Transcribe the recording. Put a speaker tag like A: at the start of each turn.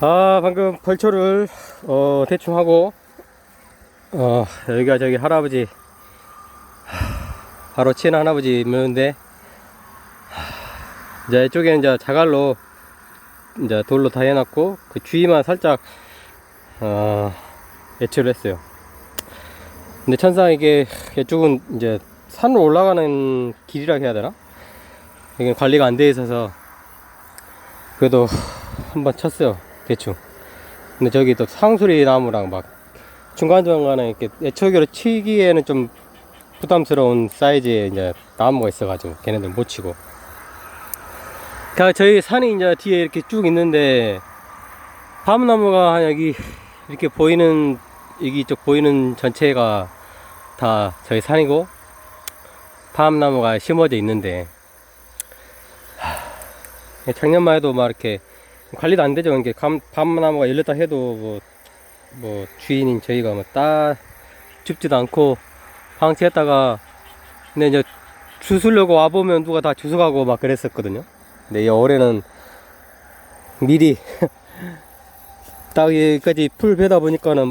A: 아 방금 벌초를 어 대충 하고 어 여기가 저기 할아버지 하, 바로 친한 할아버지 묘인데 하, 이제 이쪽에는 이제 자갈로 이제 돌로 다 해놨고 그 주위만 살짝 어 예초를 했어요. 근데 천상 이게 이쪽은 이제 산으로 올라가는 길이라 해야 되나? 이게 관리가 안 돼 있어서 그래도 한번 쳤어요 대충. 근데 저기 또 상수리 나무랑 막 중간중간에 이렇게 애초기로 치기에는 좀 부담스러운 사이즈의 이제 나무가 있어가지고 걔네들 못 치고. 그 저희 산이 이제 뒤에 이렇게 쭉 있는데 밤나무가 한 여기 이렇게 보이는 여기 이쪽 보이는 전체가 다 저희 산이고 밤나무가 심어져 있는데 하, 작년만 해도 막 이렇게 관리도 안 되죠. 이게 감, 밤나무가 열렸다 해도 뭐, 뭐 주인인 저희가 뭐따 줍지도 않고 방치했다가 근데 이제 주술려고 와보면 누가 다 주워가고 막 그랬었거든요. 근데 이 올해는 미리 딱 여기까지 풀 베다 보니까는